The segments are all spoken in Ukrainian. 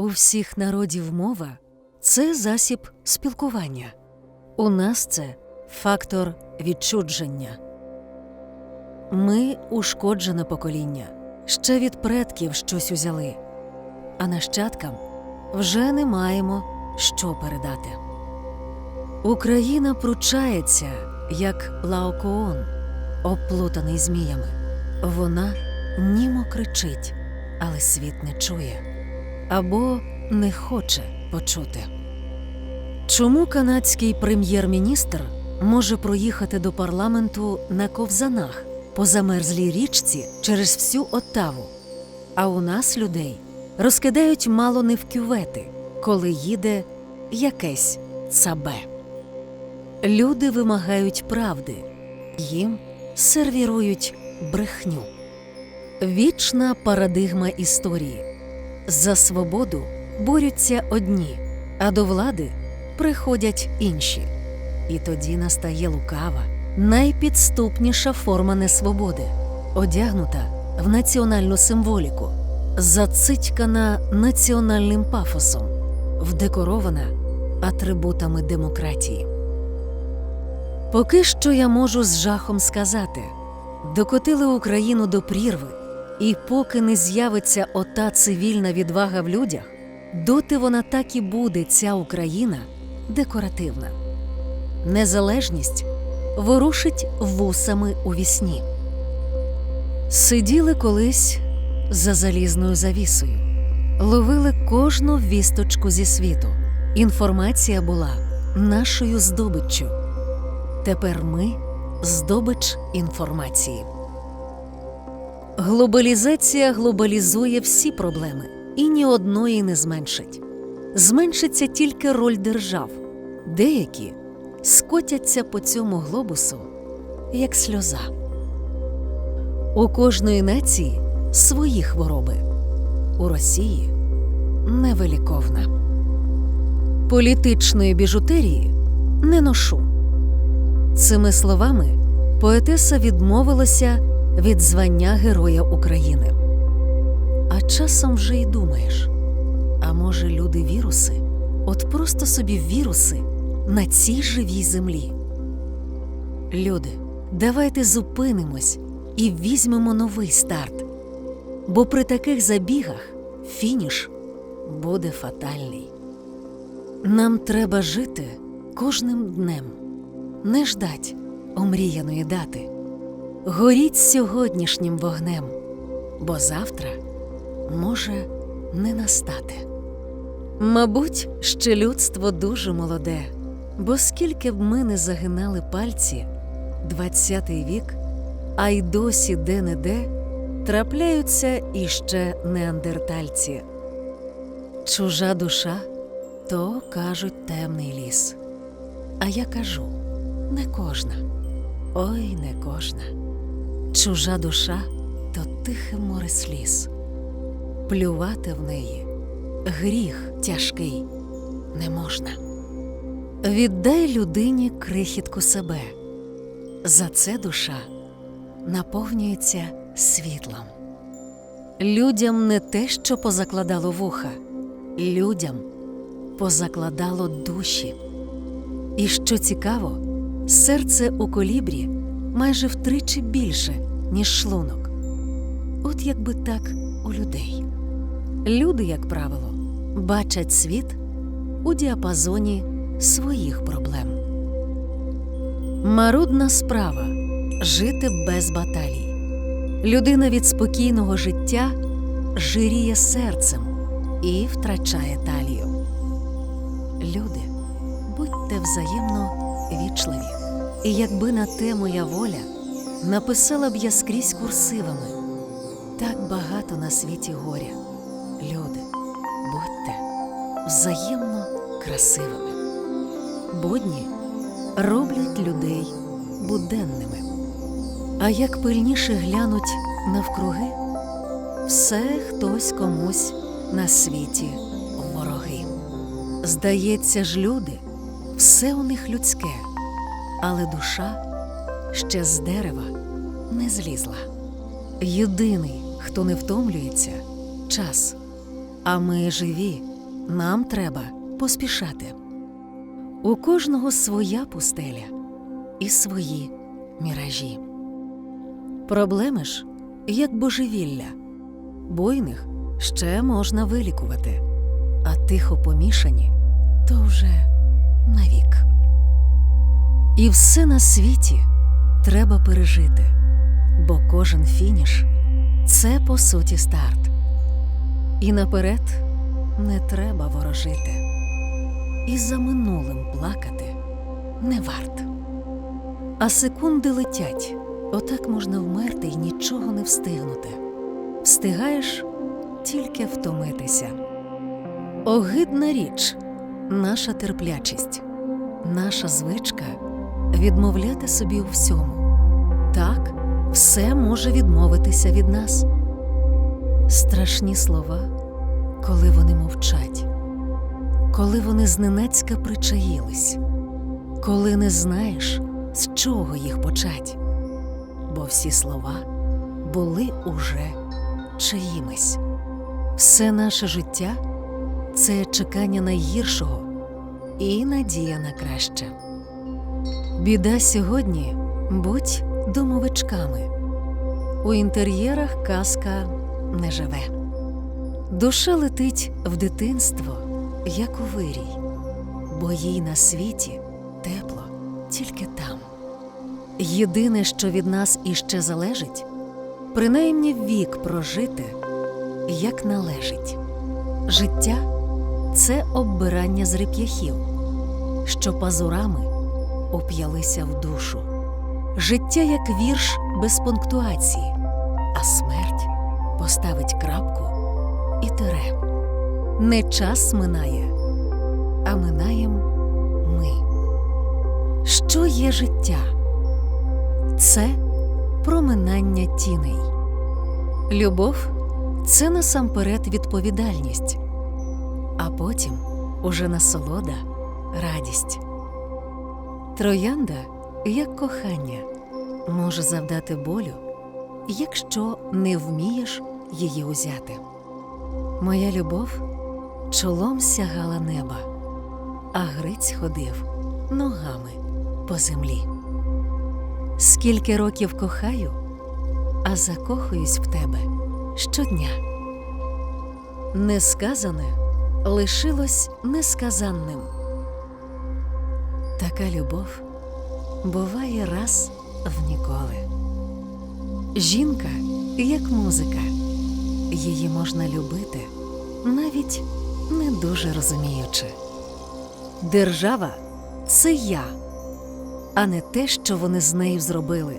У всіх народів мова це засіб спілкування. У нас це фактор відчудження. Ми ушкоджене покоління, ще від предків щось узяли, а нащадкам вже не маємо що передати. Україна пручається, як лаокоон, оплутаний зміями. Вона німо кричить, але світ не чує або не хоче почути. Чому канадський прем'єр-міністр може проїхати до парламенту на ковзанах по замерзлій річці через всю Оттаву, а у нас людей розкидають мало не в кювети, коли їде якесь цабе. Люди вимагають правди, їм сервірують брехню. Вічна парадигма історії. За свободу борються одні, а до влади приходять інші. І тоді настає лукава, найпідступніша форма несвободи, одягнута в національну символіку, зацитькана національним пафосом, вдекорована атрибутами демократії. Поки що я можу з жахом сказати: докотили Україну до прірви, і поки не з'явиться ота цивільна відвага в людях, доти вона так і буде, ця Україна декоративна. Незалежність ворушить вусами у вісні. Сиділи колись за залізною завісою, ловили кожну вісточку зі світу. Інформація була нашою здобиччю. Тепер ми здобич інформації. Глобалізація глобалізує всі проблеми і ні одної не зменшить. Зменшиться тільки роль держав. Деякі скотяться по цьому глобусу, як сльоза. У кожної нації свої хвороби, у Росії невиліковна. Політичної біжутерії не ношу. Цими словами поетеса відмовилася від звання Героя України. А часом вже й думаєш: а може, люди віруси, от просто собі віруси на цій живій землі. Люди, давайте зупинимось і візьмемо новий старт. Бо при таких забігах фініш буде фатальний. Нам треба жити кожним днем, не ждать омріяної дати. Горіть сьогоднішнім вогнем, бо завтра може не настати. Мабуть, ще людство дуже молоде, бо скільки б ми не загинали пальці, двадцятий вік, а й досі де-не-де трапляються іще неандертальці. Чужа душа то кажуть темний ліс. А я кажу не кожна, ой, не кожна. Чужа душа то тихе море сліз. Плювати в неї гріх тяжкий не можна. Віддай людині крихітку себе. За це душа наповнюється світлом. Людям не те, що позакладало вуха, людям позакладало душі. І що цікаво, серце у колібрі майже втричі більше, ніж шлунок. От якби так у людей. Люди, як правило, бачать світ у діапазоні своїх проблем. Марудна справа жити без баталій. Людина від спокійного життя жиріє серцем і втрачає талію. Люди, будьте взаємно вічливі. І якби на те моя воля написала б я скрізь курсивами так багато на світі горя. Люди, будьте взаємно красивими. Будні роблять людей буденними. А як пильніше глянуть навкруги, все хтось комусь на світі вороги. Здається ж, люди, все у них людське, але душа ще з дерева не злізла. Єдиний, хто не втомлюється, час. А ми живі нам треба поспішати. У кожного своя пустеля і свої міражі. Проблеми ж як божевілля, буйних ще можна вилікувати, а тихо помішані то вже навік. І все на світі треба пережити, бо кожен фініш це по суті старт. І наперед не треба ворожити, і за минулим плакати не варт. А секунди летять, отак можна вмерти й нічого не встигнути. Встигаєш тільки втомитися. Огидна річ наша терплячість, наша звичка відмовляти собі у всьому. Так, все може відмовитися від нас. Страшні слова, коли вони мовчать, коли вони зненацька причаїлись, коли не знаєш, з чого їх почать, бо всі слова були уже чиїмись. Все наше життя це чекання найгіршого і надія на краще. Біда сьогодні будь домовичками. У інтер'єрах казка не живе. Душа летить в дитинство, як у вирій, бо їй на світі тепло тільки там. Єдине, що від нас іще залежить, принаймні вік прожити, як належить. Життя це оббирання з реп'яхів, що пазурами оп'ялися в душу. Життя як вірш без пунктуації, а смерть поставить крапку і тире. Не час минає, а минаєм ми. Що є життя? Це проминання тіней. Любов це насамперед відповідальність, а потім уже насолода, радість. Троянда, як кохання, може завдати болю, якщо не вмієш її узяти. Моя любов чолом сягала неба, а Гриць ходив ногами по землі. Скільки років кохаю, а закохуюсь в тебе щодня. Несказане лишилось несказанним. Така любов буває раз в ніколи. Жінка як музика, її можна любити, навіть не дуже розуміючи. Держава це я, а не те, що вони з нею зробили.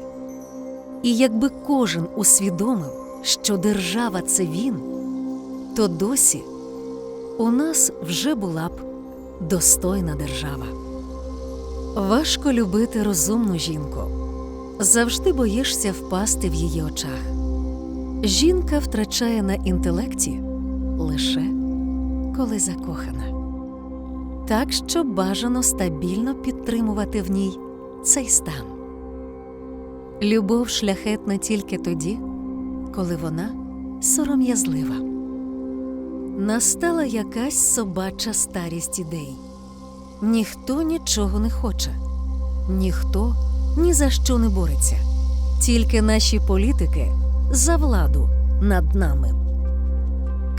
І якби кожен усвідомив, що держава це він, то досі у нас вже була б достойна держава. Важко любити розумну жінку, завжди боїшся впасти в її очах. Жінка втрачає на інтелекті лише коли закохана. Так що бажано стабільно підтримувати в ній цей стан. Любов шляхетна тільки тоді, коли вона сором'язлива. Настала якась собача старість ідей. Ніхто нічого не хоче, ніхто ні за що не бореться, тільки наші політики за владу над нами.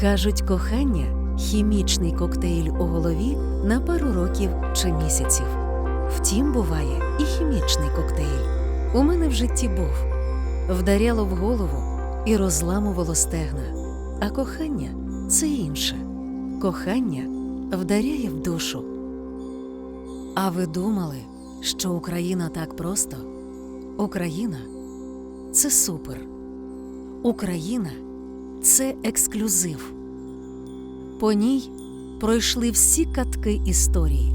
Кажуть, кохання хімічний коктейль у голові на пару років чи місяців. Втім, буває і хімічний коктейль. У мене в житті був вдаряло в голову і розламувало стегна. А кохання це інше. Кохання вдаряє в душу. А ви думали, що Україна так просто? Україна це супер. Україна це ексклюзив. По ній пройшли всі катки історії.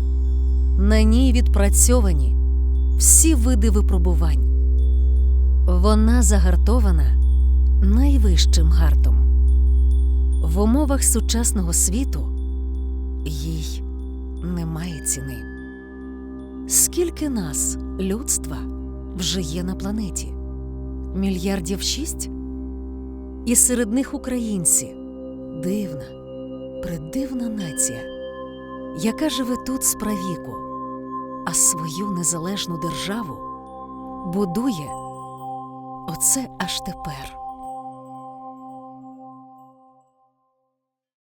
На ній відпрацьовані всі види випробувань. Вона загартована найвищим гартом. В умовах сучасного світу їй немає ціни. Скільки нас, людства, вже є на планеті? Мільярдів шість? І серед них українці дивна, придивна нація, яка живе тут з правіку, а свою незалежну державу будує оце аж тепер.